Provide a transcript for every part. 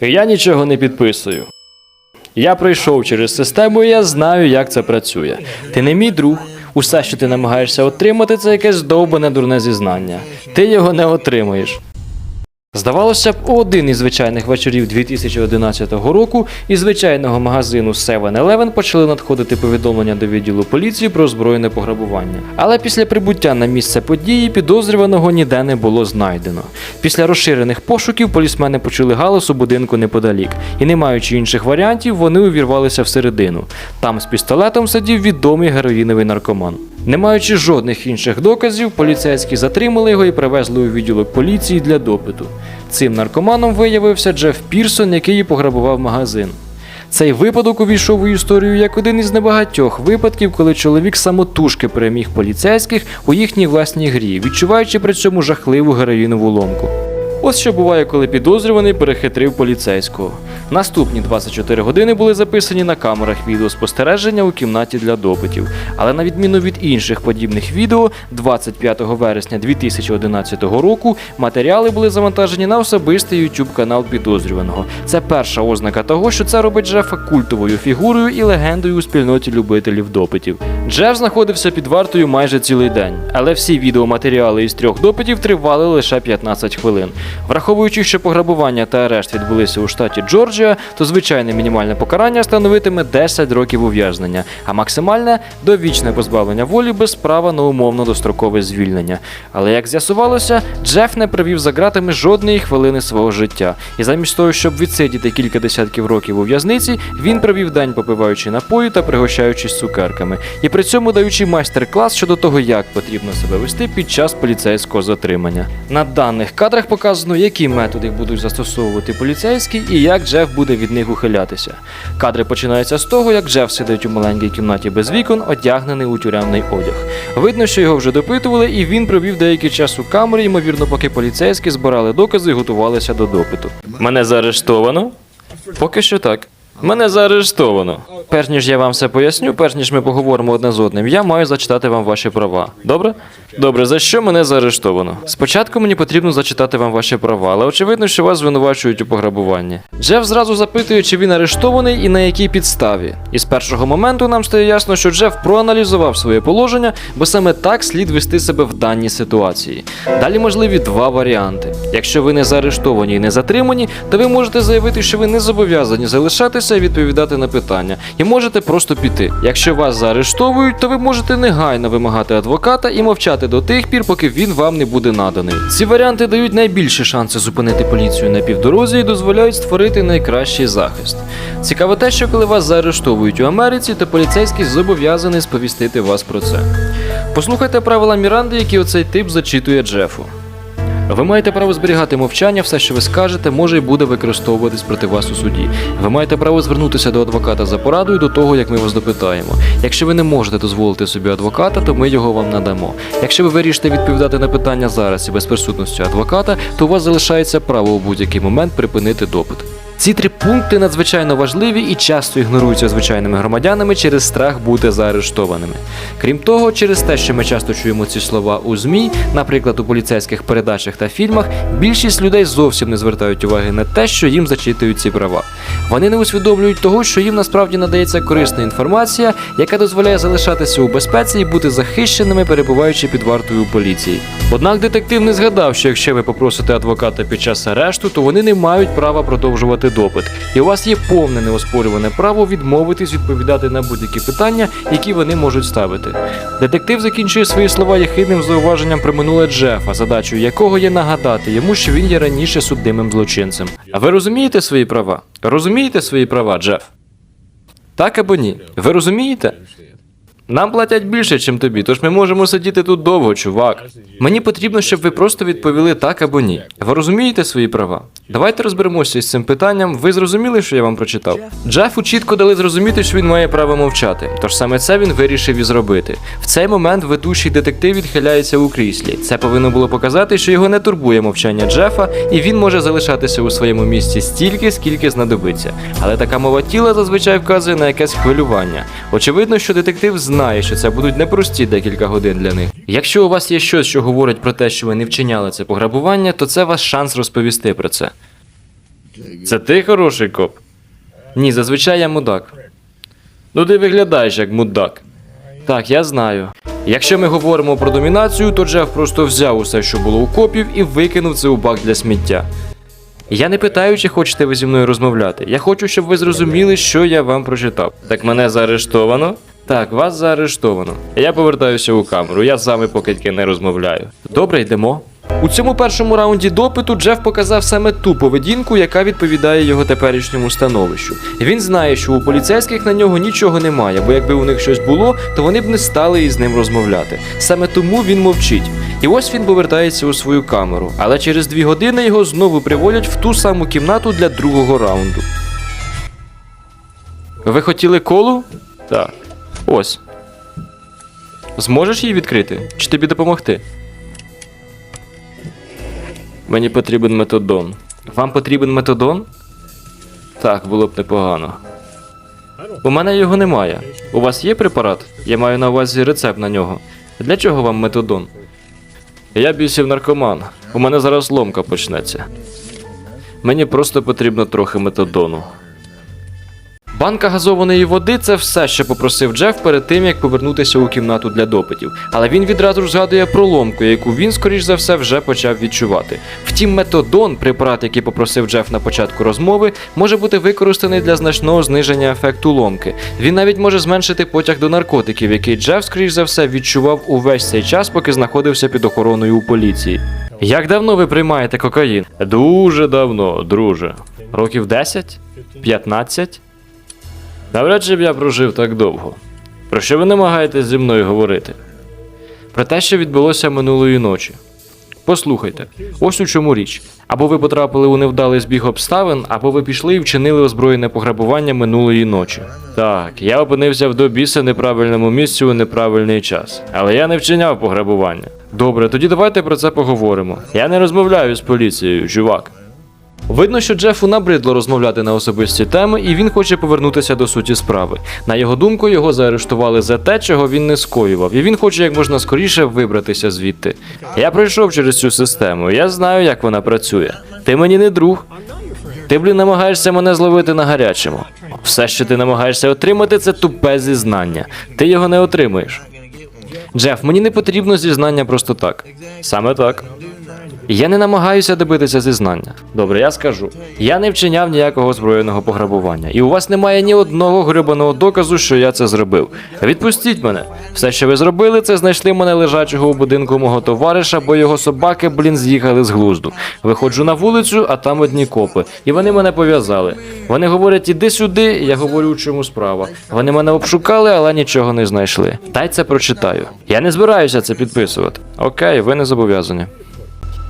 Я нічого не підписую. Я пройшов через систему, і я знаю, як це працює. Ти не мій друг. Усе, що ти намагаєшся отримати, це якесь довбане дурне зізнання. Ти його не отримаєш. Здавалося б, один із звичайних вечорів 2011 року із звичайного магазину 7-Eleven почали надходити повідомлення до відділу поліції про збройне пограбування. Але після прибуття на місце події підозрюваного ніде не було знайдено. Після розширених пошуків полісмени почули галас у будинку неподалік, і, не маючи інших варіантів, вони увірвалися всередину. Там з пістолетом сидів відомий героїновий наркоман. Не маючи жодних інших доказів, поліцейські затримали його і привезли у відділок поліції для допиту. Цим наркоманом виявився Джеф Пірсон, який пограбував магазин. Цей випадок увійшов у історію як один із небагатьох випадків, коли чоловік самотужки переміг поліцейських у їхній власній грі, відчуваючи при цьому жахливу героїнову ломку. Ось що буває, коли підозрюваний перехитрив поліцейського. Наступні 24 години були записані на камерах відеоспостереження у кімнаті для допитів. Але на відміну від інших подібних відео, 25 вересня 2011 року матеріали були завантажені на особистий YouTube канал підозрюваного. Це перша ознака того, що це робить Джефа культовою фігурою і легендою у спільноті любителів допитів. Джеф знаходився під вартою майже цілий день, але всі відеоматеріали із трьох допитів тривали лише 15 хвилин. Враховуючи, що пограбування та арешт відбулися у штаті Джорджія, то звичайне мінімальне покарання становитиме 10 років ув'язнення, а максимальне довічне позбавлення волі без права на умовно дострокове звільнення. Але як з'ясувалося, Джеф не провів за ґратами жодної хвилини свого життя, і замість того, щоб відсидіти кілька десятків років у в'язниці, він провів день попиваючи напої та пригощаючись цукерками, і при цьому даючи майстер-клас щодо того, як потрібно себе вести під час поліцейського затримання. На даних кадрах показано, які методи будуть застосовувати поліцейські і як Джеф буде від них ухилятися. Кадри починаються з того, як Джеф сидить у маленькій кімнаті без вікон, одягнений у тюремний одяг. Видно, що його вже допитували, і він провів деякий час у камері, ймовірно, поки поліцейські збирали докази і готувалися до допиту. Мене заарештовано? Поки що так. Мене заарештовано. Перш ніж я вам все поясню, перш ніж ми поговоримо одне з одним, я маю зачитати вам ваші права. Добре? Добре, за що мене заарештовано? Спочатку мені потрібно зачитати вам ваші права, але очевидно, що вас звинувачують у пограбуванні. Джеф зразу запитує, чи він арештований і на якій підставі. І з першого моменту нам стає ясно, що Джеф проаналізував своє положення, бо саме так слід вести себе в даній ситуації. Далі можливі два варіанти. Якщо ви не заарештовані і не затримані, то ви можете заявити, що ви не зобов'язані залишатися і відповідати на питання, і можете просто піти. Якщо вас заарештовують, то ви можете негайно вимагати адвоката і мовчати до тих пір, поки він вам не буде наданий. Ці варіанти дають найбільші шанси зупинити поліцію на півдорозі і дозволяють створити найкращий захист. Цікаво те, що коли вас заарештовують у Америці, то поліцейський зобов'язаний сповістити вас про це. Послухайте правила Міранди, які оцей тип зачитує Джефу. Ви маєте право зберігати мовчання, все, що ви скажете, може і буде використовуватись проти вас у суді. Ви маєте право звернутися до адвоката за порадою до того, як ми вас допитаємо. Якщо ви не можете дозволити собі адвоката, то ми його вам надамо. Якщо ви вирішите відповідати на питання зараз і без присутності адвоката, то у вас залишається право у будь-який момент припинити допит. Ці три пункти надзвичайно важливі і часто ігноруються звичайними громадянами через страх бути заарештованими. Крім того, через те, що ми часто чуємо ці слова у ЗМІ, наприклад, у поліцейських передачах та фільмах, більшість людей зовсім не звертають уваги на те, що їм зачитують ці права. Вони не усвідомлюють того, що їм насправді надається корисна інформація, яка дозволяє залишатися у безпеці і бути захищеними, перебуваючи під вартою поліції. Однак детектив не згадав, що якщо ви попросите адвоката під час арешту, то вони не мають права продовжувати допит, і у вас є повне неоспорюване право відмовитись відповідати на будь-які питання, які вони можуть ставити. Детектив закінчує свої слова єхидним зауваженням про минуле Джефа, задачею якого є нагадати йому, що він є раніше судимим злочинцем. А ви розумієте свої права? Розумієте свої права, Джеф? Так або ні? Ви розумієте? Нам платять більше, ніж тобі, тож ми можемо сидіти тут довго, чувак. Мені потрібно, щоб ви просто відповіли так або ні. Ви розумієте свої права? Давайте розберемося з цим питанням. Ви зрозуміли, що я вам прочитав? Джефу чітко дали зрозуміти, що він має право мовчати. Тож саме це він вирішив і зробити. В цей момент ведучий детектив відхиляється у кріслі. Це повинно було показати, що його не турбує мовчання Джефа, і він може залишатися у своєму місці стільки, скільки знадобиться. Але така мова тіла зазвичай вказує на якесь хвилювання. Очевидно, що детектив знає, що це будуть непрості декілька годин для них. Якщо у вас є щось, що говорить про те, що ви не вчиняли це пограбування, то це ваш шанс розповісти про це. Це ти хороший коп? Ні, зазвичай я мудак. Ну ти виглядаєш як мудак. Так, я знаю. Якщо ми говоримо про домінацію, то Джеф просто взяв усе, що було у копів, і викинув це у бак для сміття. Я не питаю, чи хочете ви зі мною розмовляти. Я хочу, щоб ви зрозуміли, що я вам прочитав. Так мене заарештовано? Так, вас заарештовано. Я повертаюся у камеру, я з вами покидьки не розмовляю. Добре, йдемо. У цьому першому раунді допиту Джеф показав саме ту поведінку, яка відповідає його теперішньому становищу. Він знає, що у поліцейських на нього нічого немає, бо якби у них щось було, то вони б не стали із ним розмовляти. Саме тому він мовчить. І ось він повертається у свою камеру, але через дві години його знову приводять в ту саму кімнату для другого раунду. Ви хотіли колу? Так. Ось. Зможеш її відкрити? Чи тобі допомогти? Мені потрібен методон. Вам потрібен методон? Так, було б непогано. У мене його немає. У вас є препарат? Я маю на увазі рецепт на нього. Для чого вам методон? Я бісів наркоман. У мене зараз ломка почнеться. Мені просто потрібно трохи методону. Банка газованої води це все, що попросив Джеф перед тим, як повернутися у кімнату для допитів. Але він відразу ж згадує про ломку, яку він, скоріш за все, вже почав відчувати. Втім, методон, препарат, який попросив Джеф на початку розмови, може бути використаний для значного зниження ефекту ломки. Він навіть може зменшити потяг до наркотиків, який Джеф, скоріш за все, відчував увесь цей час, поки знаходився під охороною у поліції. Як давно ви приймаєте кокаїн? Дуже давно, друже. Років 10? 15? Навряд чи б я прожив так довго. Про що ви намагаєтесь зі мною говорити? Про те, що відбулося минулої ночі. Послухайте, ось у чому річ. Або ви потрапили у невдалий збіг обставин, або ви пішли і вчинили озброєне пограбування минулої ночі. Так, я опинився в до біса неправильному місці у неправильний час. Але я не вчиняв пограбування. Добре, тоді давайте про це поговоримо. Я не розмовляю з поліцією, чувак. Видно, що Джефу набридло розмовляти на особисті теми, і він хоче повернутися до суті справи. На його думку, його заарештували за те, чого він не скоював, і він хоче як можна скоріше вибратися звідти. Я пройшов через цю систему, я знаю, як вона працює. Ти мені не друг. Ти, блін, намагаєшся мене зловити на гарячому. Все, що ти намагаєшся отримати, це тупе зізнання. Ти його не отримаєш. Джеф, мені не потрібно зізнання просто так. Саме так. Я не намагаюся добитися зізнання. Добре, я скажу. Я не вчиняв ніякого збройного пограбування, і у вас немає ні одного гребаного доказу, що я це зробив. Відпустіть мене. Все, що ви зробили, це знайшли мене лежачого у будинку мого товариша, бо його собаки, блін, з'їхали з глузду. Виходжу на вулицю, а там одні копи, і вони мене пов'язали. Вони говорять, іди сюди, я говорю, у чому справа. Вони мене обшукали, але нічого не знайшли. Дай це прочитаю. Я не збираюся це підписувати. Окей, ви не зобов'язані.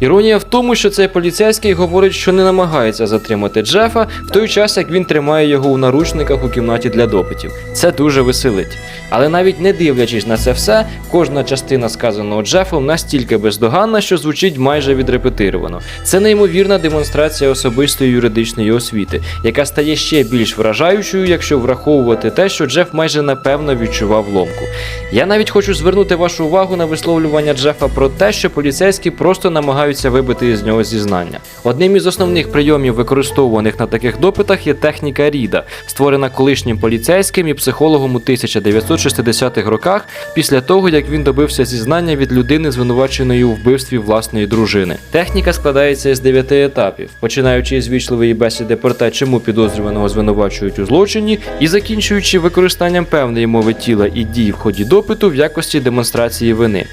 Іронія в тому, що цей поліцейський говорить, що не намагається затримати Джефа в той час, як він тримає його у наручниках у кімнаті для допитів. Це дуже веселить. Але навіть не дивлячись на це все, кожна частина сказаного Джефом настільки бездоганна, що звучить майже відрепетировано. Це неймовірна демонстрація особистої юридичної освіти, яка стає ще більш вражаючою, якщо враховувати те, що Джеф майже напевно відчував ломку. Я навіть хочу звернути вашу увагу на висловлювання Джефа про те, що поліцейські просто намагаються вибити із нього зізнання. Одним із основних прийомів, використовуваних на таких допитах, є техніка Ріда, створена колишнім поліцейським і психологом у 1960-х роках, після того як він добився зізнання від людини, звинуваченої у вбивстві власної дружини. Техніка складається з дев'яти етапів, починаючи з вічливої бесіди про те, чому підозрюваного звинувачують у злочині, і закінчуючи використанням певної мови тіла і дій в ході допиту в якості демонстрації вини.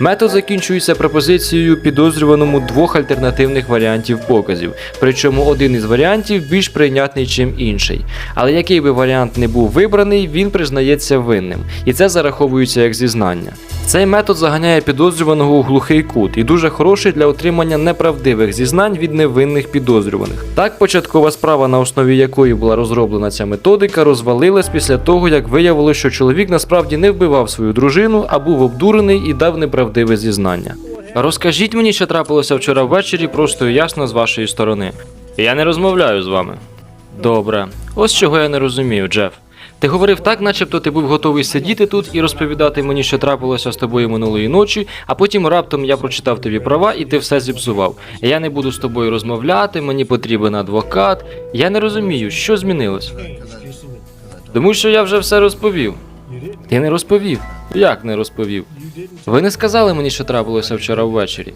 Метод закінчується пропозицією підозрюваному двох альтернативних варіантів показів, причому один із варіантів більш прийнятний, чим інший. Але який би варіант не був вибраний, він признається винним, і це зараховується як зізнання. Цей метод заганяє підозрюваного у глухий кут і дуже хороший для отримання неправдивих зізнань від невинних підозрюваних. Так, початкова справа, на основі якої була розроблена ця методика, розвалилась після того, як виявилося, що чоловік насправді не вбивав свою дружину, а був обдурений і дав неправдиве зізнання. Розкажіть мені, що трапилося вчора ввечері, просто і ясно з вашої сторони. Я не розмовляю з вами. Добре, ось чого я не розумію, Джеф. Ти говорив так, начебто ти був готовий сидіти тут і розповідати мені, що трапилося з тобою минулої ночі, а потім раптом я прочитав тобі права і ти все зіпсував. Я не буду з тобою розмовляти, мені потрібен адвокат. Я не розумію, що змінилось. Тому що я вже все розповів. Ти не розповів. Як не розповів? Ви не сказали мені, що трапилося вчора ввечері.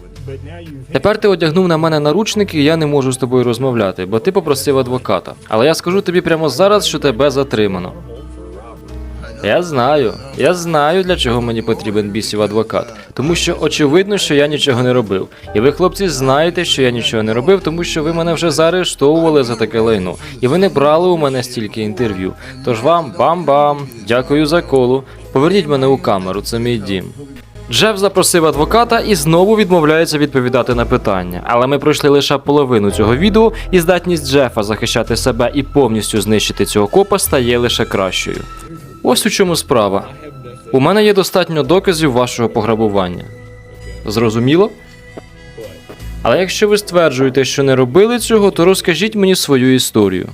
Тепер ти одягнув на мене наручники, і я не можу з тобою розмовляти, бо ти попросив адвоката. Але я скажу тобі прямо зараз, що тебе затримано. Я знаю, я знаю, для чого мені потрібен бісів адвокат. Тому що очевидно, що я нічого не робив. І ви, хлопці, знаєте, що я нічого не робив, тому що ви мене вже заарештовували за таке лайно. І ви не брали у мене стільки інтерв'ю. Тож вам бам-бам, дякую за колу. Поверніть мене у камеру, це мій дім. Джеф запросив адвоката і знову відмовляється відповідати на питання. Але ми пройшли лише половину цього відео, і здатність Джефа захищати себе і повністю знищити цього копа стає лише кращою. Ось у чому справа. У мене є достатньо доказів вашого пограбування. Зрозуміло? Але якщо ви стверджуєте, що не робили цього, то розкажіть мені свою історію.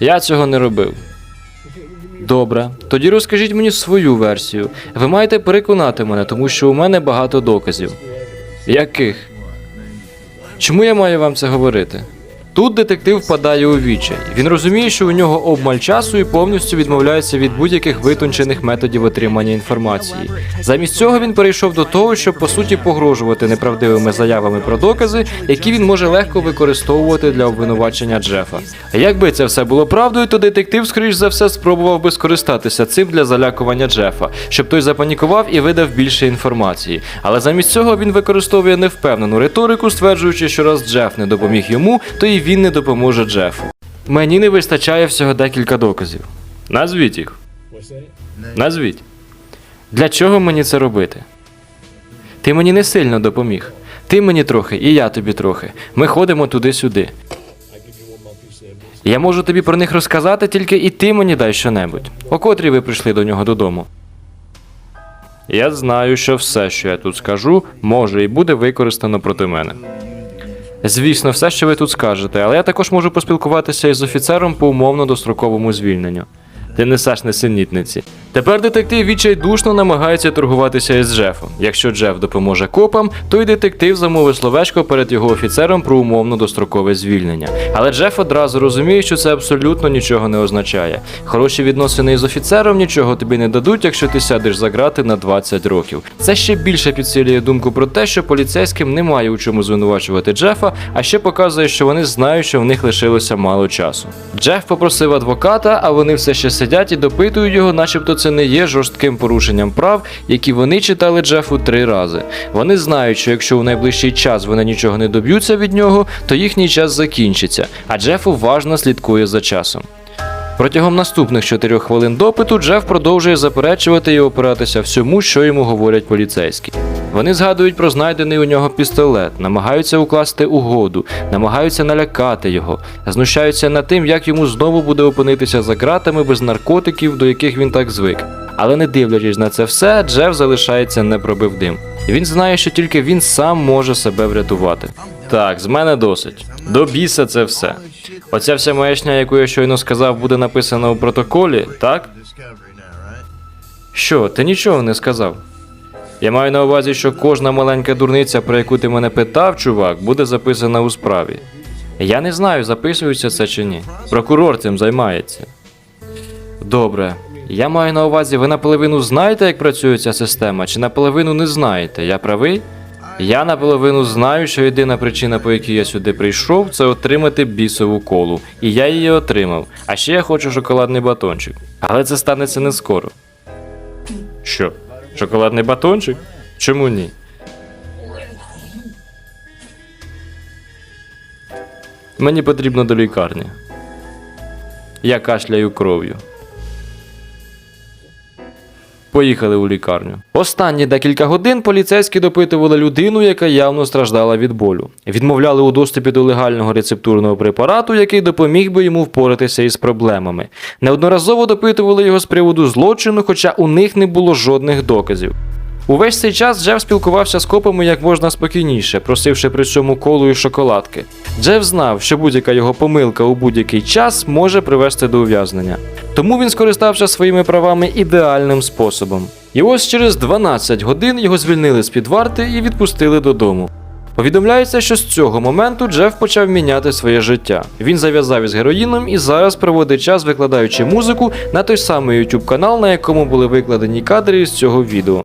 Я цього не робив. Добре, тоді розкажіть мені свою версію. Ви маєте переконати мене, тому що у мене багато доказів. Яких? Чому я маю вам це говорити? Тут детектив впадає у відчай. Він розуміє, що у нього обмаль часу і повністю відмовляється від будь-яких витончених методів отримання інформації. Замість цього він перейшов до того, щоб по суті погрожувати неправдивими заявами про докази, які він може легко використовувати для обвинувачення Джефа. Якби це все було правдою, то детектив, скоріш за все, спробував би скористатися цим для залякування Джефа, щоб той запанікував і видав більше інформації. Але замість цього він використовує невпевнену риторику, стверджуючи, що раз Джеф не допоміг йому, то і він не допоможе Джефу. Мені не вистачає всього декілька доказів. Назвіть їх. Назвіть. Для чого мені це робити? Ти мені не сильно допоміг. Ти мені трохи, і я тобі трохи. Ми ходимо туди-сюди. Я можу тобі про них розказати, тільки і ти мені дай щонебудь. О котрій ви прийшли до нього додому. Я знаю, що все, що я тут скажу, може і буде використано проти мене. Звісно, все, що ви тут скажете, але я також можу поспілкуватися із офіцером по умовно достроковому звільненню. Ти несеш несенітниці. Тепер детектив відчайдушно намагається торгуватися із Джефом. Якщо Джеф допоможе копам, то й детектив замовить словечко перед його офіцером про умовно дострокове звільнення. Але Джеф одразу розуміє, що це абсолютно нічого не означає. Хороші відносини із офіцером нічого тобі не дадуть, якщо ти сядеш за грати на 20 років. Це ще більше підсилює думку про те, що поліцейським немає у чому звинувачувати Джефа, а ще показує, що вони знають, що в них лишилося мало часу. Джеф попросив адвоката, а вони все ще сидять і допитують його, начебто це не є жорстким порушенням прав, які вони читали Джефу три рази. Вони знають, що якщо у найближчий час вони нічого не доб'ються від нього, то їхній час закінчиться, а Джеф уважно слідкує за часом. Протягом наступних чотирьох хвилин допиту Джеф продовжує заперечувати і опиратися всьому, що йому говорять поліцейські. Вони згадують про знайдений у нього пістолет, намагаються укласти угоду, намагаються налякати його, знущаються над тим, як йому знову буде опинитися за ґратами без наркотиків, до яких він так звик. Але не дивлячись на це все, Джеф залишається непробивним. Він знає, що тільки він сам може себе врятувати. Так, з мене досить. До біса це все. Оця вся маячня, яку я щойно сказав, буде написана у протоколі, так? Що, ти нічого не сказав? Я маю на увазі, що кожна маленька дурниця, про яку ти мене питав, чувак, буде записана у справі. Я не знаю, записується це чи ні. Прокурор цим займається. Добре. Я маю на увазі, ви наполовину знаєте, як працює ця система, чи наполовину не знаєте? Я правий? Я наполовину знаю, що єдина причина, по якій я сюди прийшов, це отримати бісову колу. І я її отримав. А ще я хочу шоколадний батончик. Але це станеться не скоро. Що? Шоколадний батончик? Чому ні? Мені потрібно до лікарні. Я кашляю кров'ю. Поїхали у лікарню. Останні декілька годин поліцейські допитували людину, яка явно страждала від болю. Відмовляли у доступі до легального рецептурного препарату, який допоміг би йому впоратися із проблемами. Неодноразово допитували його з приводу злочину, хоча у них не було жодних доказів. Увесь цей час Джеф спілкувався з копами як можна спокійніше, просивши при цьому колу і шоколадки. Джеф знав, що будь-яка його помилка у будь-який час може привести до ув'язнення. Тому він скористався своїми правами ідеальним способом. І ось через 12 годин його звільнили з під варти і відпустили додому. Повідомляється, що з цього моменту Джеф почав міняти своє життя. Він зав'язав із героїном і зараз проводить час викладаючи музику на той самий YouTube канал, на якому були викладені кадри з цього відео.